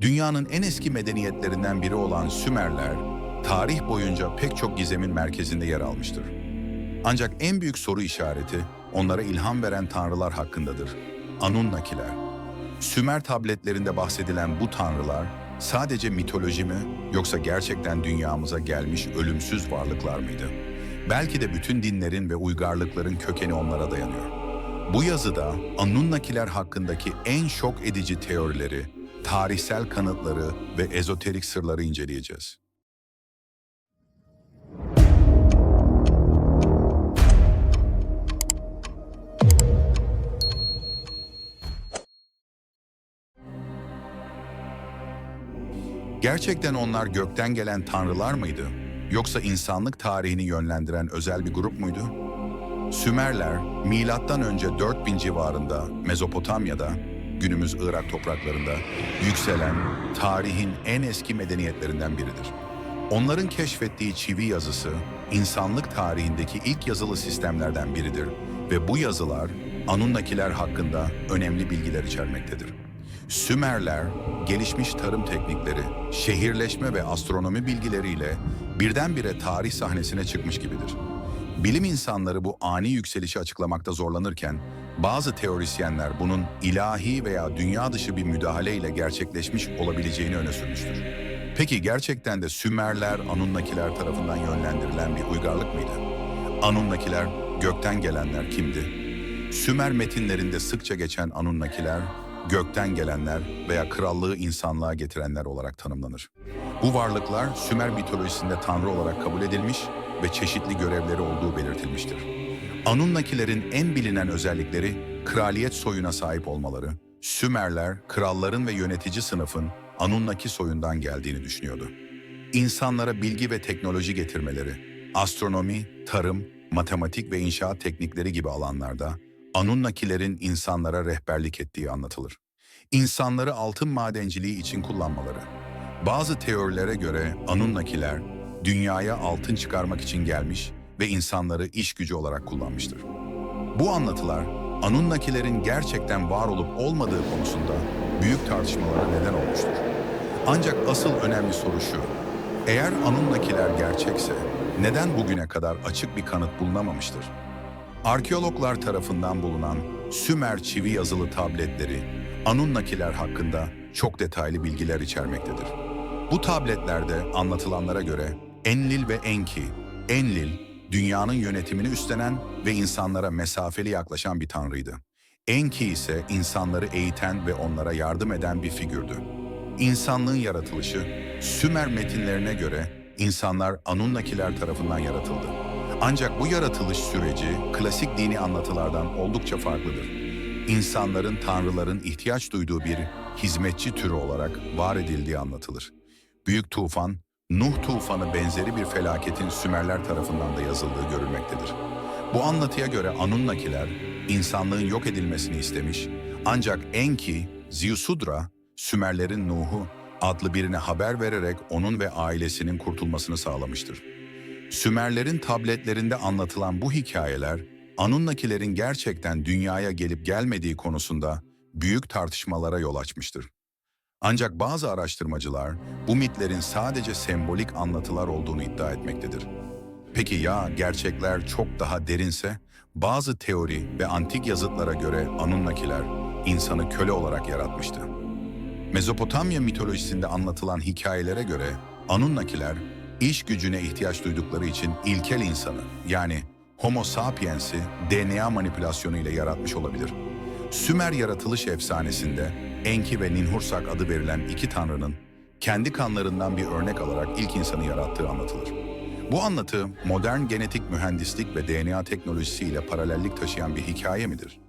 Dünyanın en eski medeniyetlerinden biri olan Sümerler, tarih boyunca pek çok gizemin merkezinde yer almıştır. Ancak en büyük soru işareti onlara ilham veren tanrılar hakkındadır. Anunnakiler. Sümer tabletlerinde bahsedilen bu tanrılar sadece mitoloji mi yoksa gerçekten dünyamıza gelmiş ölümsüz varlıklar mıydı? Belki de bütün dinlerin ve uygarlıkların kökeni onlara dayanıyor. Bu yazıda Anunnakiler hakkındaki en şok edici teorileri, tarihsel kanıtları ve ezoterik sırları inceleyeceğiz. Gerçekten onlar gökten gelen tanrılar mıydı? Yoksa insanlık tarihini yönlendiren özel bir grup muydu? Sümerler, milattan önce 4000 civarında Mezopotamya'da, günümüz Irak topraklarında yükselen tarihin en eski medeniyetlerinden biridir. Onların keşfettiği çivi yazısı, insanlık tarihindeki ilk yazılı sistemlerden biridir ve bu yazılar Anunnakiler hakkında önemli bilgiler içermektedir. Sümerler, gelişmiş tarım teknikleri, şehirleşme ve astronomi bilgileriyle birdenbire tarih sahnesine çıkmış gibidir. Bilim insanları bu ani yükselişi açıklamakta zorlanırken, bazı teorisyenler bunun ilahi veya dünya dışı bir müdahale ile gerçekleşmiş olabileceğini öne sürmüştür. Peki gerçekten de Sümerler, Anunnakiler tarafından yönlendirilen bir uygarlık mıydı? Anunnakiler, gökten gelenler kimdi? Sümer metinlerinde sıkça geçen Anunnakiler, gökten gelenler veya krallığı insanlığa getirenler olarak tanımlanır. Bu varlıklar Sümer mitolojisinde tanrı olarak kabul edilmiş ve çeşitli görevleri olduğu belirtilmiştir. Anunnakilerin en bilinen özellikleri kraliyet soyuna sahip olmaları. Sümerler, kralların ve yönetici sınıfın Anunnaki soyundan geldiğini düşünüyordu. İnsanlara bilgi ve teknoloji getirmeleri, astronomi, tarım, matematik ve inşaat teknikleri gibi alanlarda Anunnakilerin insanlara rehberlik ettiği anlatılır. İnsanları altın madenciliği için kullanmaları. Bazı teorilere göre Anunnakiler dünyaya altın çıkarmak için gelmiş ve insanları iş gücü olarak kullanmıştır. Bu anlatılar Anunnakilerin gerçekten var olup olmadığı konusunda büyük tartışmalara neden olmuştur. Ancak asıl önemli soru şu. Eğer Anunnakiler gerçekse neden bugüne kadar açık bir kanıt bulunamamıştır? Arkeologlar tarafından bulunan Sümer çivi yazılı tabletleri Anunnakiler hakkında çok detaylı bilgiler içermektedir. Bu tabletlerde anlatılanlara göre Enlil ve Enki, Enlil dünyanın yönetimini üstlenen ve insanlara mesafeli yaklaşan bir tanrıydı. Enki ise insanları eğiten ve onlara yardım eden bir figürdü. İnsanlığın yaratılışı, Sümer metinlerine göre insanlar Anunnakiler tarafından yaratıldı. Ancak bu yaratılış süreci klasik dini anlatılardan oldukça farklıdır. İnsanların tanrıların ihtiyaç duyduğu bir hizmetçi türü olarak var edildiği anlatılır. Büyük tufan, Nuh tufanı benzeri bir felaketin Sümerler tarafından da yazıldığı görülmektedir. Bu anlatıya göre Anunnakiler insanlığın yok edilmesini istemiş ancak Enki, Ziusudra, Sümerlerin Nuh'u adlı birine haber vererek onun ve ailesinin kurtulmasını sağlamıştır. Sümerlerin tabletlerinde anlatılan bu hikayeler, Anunnakilerin gerçekten dünyaya gelip gelmediği konusunda büyük tartışmalara yol açmıştır. Ancak bazı araştırmacılar bu mitlerin sadece sembolik anlatılar olduğunu iddia etmektedir. Peki ya gerçekler çok daha derinse? Bazı teori ve antik yazıtlara göre Anunnakiler insanı köle olarak yaratmıştı. Mezopotamya mitolojisinde anlatılan hikayelere göre Anunnakiler iş gücüne ihtiyaç duydukları için ilkel insanı yani Homo sapiens'i DNA manipülasyonu ile yaratmış olabilir. Sümer yaratılış efsanesinde Enki ve Ninhursak adı verilen iki tanrının kendi kanlarından bir örnek alarak ilk insanı yarattığı anlatılır. Bu anlatı modern genetik mühendislik ve DNA teknolojisiyle paralellik taşıyan bir hikaye midir?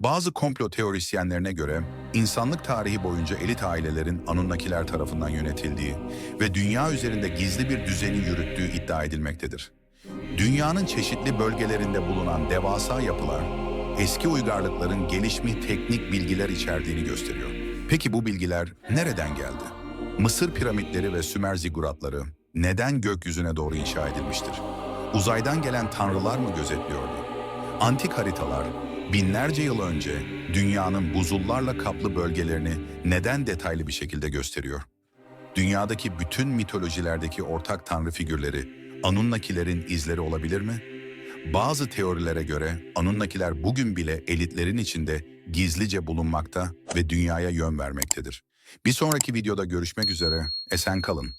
Bazı komplo teorisyenlerine göre insanlık tarihi boyunca elit ailelerin Anunnakiler tarafından yönetildiği ve dünya üzerinde gizli bir düzeni yürüttüğü iddia edilmektedir. Dünyanın çeşitli bölgelerinde bulunan devasa yapılar eski uygarlıkların gelişmiş teknik bilgiler içerdiğini gösteriyor. Peki bu bilgiler nereden geldi? Mısır piramitleri ve Sümer ziguratları neden gökyüzüne doğru inşa edilmiştir? Uzaydan gelen tanrılar mı gözetliyordu? Antik haritalar binlerce yıl önce dünyanın buzullarla kaplı bölgelerini neden detaylı bir şekilde gösteriyor? Dünyadaki bütün mitolojilerdeki ortak tanrı figürleri Anunnakilerin izleri olabilir mi? Bazı teorilere göre Anunnakiler bugün bile elitlerin içinde gizlice bulunmakta ve dünyaya yön vermektedir. Bir sonraki videoda görüşmek üzere, esen kalın.